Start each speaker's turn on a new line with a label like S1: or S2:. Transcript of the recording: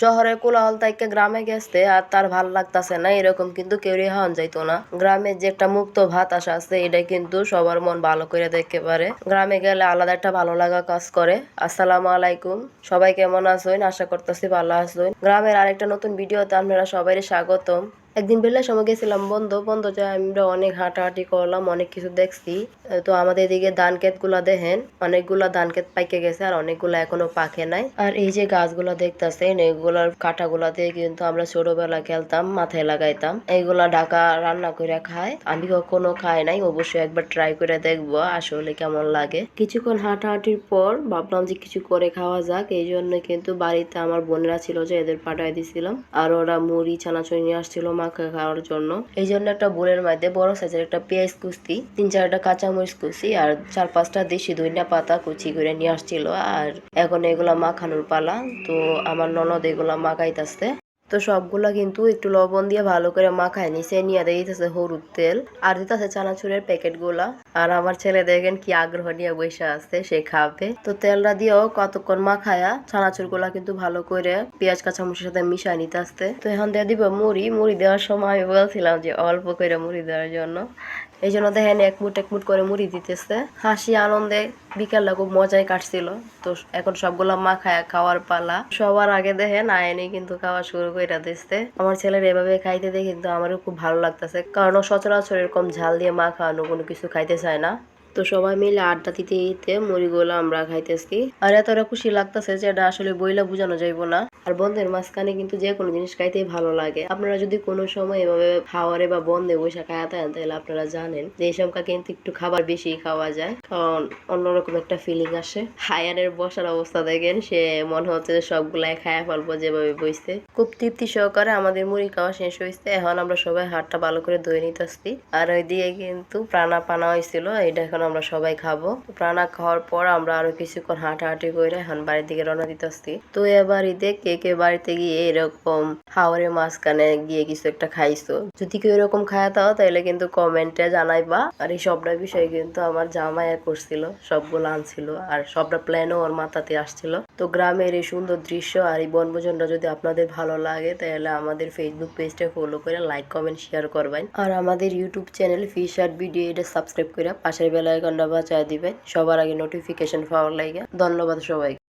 S1: শহরে কোলাহল থেকে গ্রামে গেছে আর তার ভালো লাগতাছে না, এরকম কিন্তু কেউ হন যাইতো না। গ্রামে যে একটা মুক্ত ভাত আসা আছে, এটা কিন্তু সবার মন ভালো করে দেখতে পারে। গ্রামে গেলে আলাদা একটা ভালো লাগা কাজ করে। আসসালামু আলাইকুম। সবাই কেমন আছেন? আশা করতেছি ভালো আছেন। গ্রামের আরেকটা নতুন ভিডিওতে আপনারা সবাই স্বাগতম। একদিন বেলার সময় গেছিলাম, বন্ধ বন্ধ যায় আমরা অনেক হাঁটাহাঁটি করলাম, অনেক কিছু দেখছি। তো আমাদের এদিকে ধান ক্ষেতগুলা দেখেন, অনেকগুলা ধান ক্ষেত পাইকে গেছে আর অনেকগুলা এখনও পাকে নাই। আর এই যে গাছগুলা দেখতেছেন, এগুলার কাঁটাগুলা দিয়ে কিন্তু আমরা ছোটবেলা খেলতাম, মাথায় লাগাইতাম। এইগুলা ঢাকা রান্না করে খায়, আমি কখনো খাই নাই, অবশ্যই একবার ট্রাই করে দেখব, আসলে কেমন লাগে। কিছুক্ষণ হাঁটাহাঁটির পর ভাবলাম যে কিছু করে খাওয়া যাক, এই জন্য কিন্তু বাড়িতে আমার বোনেরা ছিল যে এদের পাঠাই দিছিলাম। আর ওরা মুড়ি ছানাছুড়ি নিয়ে আসছিল মাখা খাওয়ার জন্য। এই জন্য একটা বোলের মধ্যে বড় সাইজের একটা পেঁয়াজ কুচি, তিন চারটা কাঁচামরিচ কুচি আর চার পাঁচটা দেশি ধনিয়া পাতা কুচি করে নিয়ে আসছিল। আর এখন এগুলা মাখানোর পালা, তো আমার ননদ এগুলা মাখাইতেছে। তো সবগুলা কিন্তু একটু লবণ দিয়ে ভালো করে মাখায় নিছে, নিয়ে দিতেছে হলুদ তেল। আর দিতেছে চানাচুরের প্যাকেটগুলা আর আমার ছেলে দেখেন কি আগ্রহ নিয়ে বসে আছে, সে খাবে। তো তেলটা দিয়েও কতক্ষণ মাখায়া চানাচুরগুলা কিন্তু ভালো করে পেঁয়াজ, কাঁচামরিচের সাথে মিশাই নিতে আসতে তো এখন দিয়ে দিব মুড়ি। মুড়ি দেওয়ার সময় আমি বলছিলাম যে অল্প করে মুড়ি দেওয়ার জন্য। এই জন্য দেখেন এক মুঠ এক মুঠ করে মুড়ি দিতেছে। হাসি, আনন্দে বিকালটা খুব মজায় কাটছিল। তো এখন সবগুলা মাখায় খাওয়ার পালা। সবার আগে দেখেন আয়নি কিন্তু খাওয়া শুরু করে দিচ্ছে আমার ছেলের এভাবে খাইতে দেখে কিন্তু আমারও খুব ভালো লাগতেছে। কারণ সচরাচর এরকম ঝাল দিয়ে মা খাওয়ানো কোনো কিছু খাইতে চায় না। তো সবাই মিলে আড্ডা দিতে দিতে মুড়িগুলো আমরা খাইতেছি। আর এতটা খুশি লাগতেছে যে এটা আসলে বইলা বোঝানো যাইব না। আর বন্ধের মাঝখানে কিন্তু যে কোনো জিনিস খাইতেই ভালো লাগে। আপনারা যদি কোনো সময় এভাবে খাওয়ারে বা বন্ধে বসে খাওয়া থাকেন তাহলে আপনারা জানেন যে এই সময় কিন্তু একটু খাবার বেশি খাওয়া যায়। কারণ অন্যরকম একটা ফিলিং আসে। হায়ানের বসার অবস্থা দেখেন, সে মনে হচ্ছে যে সবগুলাই খায়া ফেলব যেভাবে বসতে খুব তৃপ্তি সহকারে আমাদের মুড়ি খাওয়া শেষ হয়েছে এখন আমরা সবাই হাতটা ভালো করে ধুয়ে নিতে আসছি আর ওই দিয়ে কিন্তু প্রাণা পানা হয়েছিল এটা এখন আমরা সবাই খাব। প্রাণা খাওয়ার পর আমরা আরও কিছুক্ষণ হাঁটাহাঁটি করে এখন বাড়ির দিকে রওনা দিতে আসছি তো এবার ঈদে কে কে বাড়িতে গিয়ে এরকম হাওড়ের মাঝখানে গিয়ে কিছু একটা খাইছো। যদি কেউ এরকম খায় তাও তাহলে কিন্তু কমেন্টে জানাইবা। আর এই সবটা বিষয়ে কিন্তু আমার জামাই করছিল, সবগুলো আনছিল আর সবটা প্ল্যানও ওর মাথাতে আসছিল। তো গ্রামের এই সুন্দর দৃশ্য আর এই বনভোজনটা যদি আপনাদের ভালো লাগে তাহলে আমাদের ফেসবুক পেজটা ফলো করে লাইক কমেন্ট শেয়ার করবেন। আর আমাদের ইউটিউব চ্যানেল ফিশ আর ভিডিও এটা সাবস্ক্রাইব করে পাশের বেলায় ঘণ্টা বাঁচায় দিবেন। সবার আগে নোটিফিকেশন পাওয়ার লাগে। ধন্যবাদ সবাই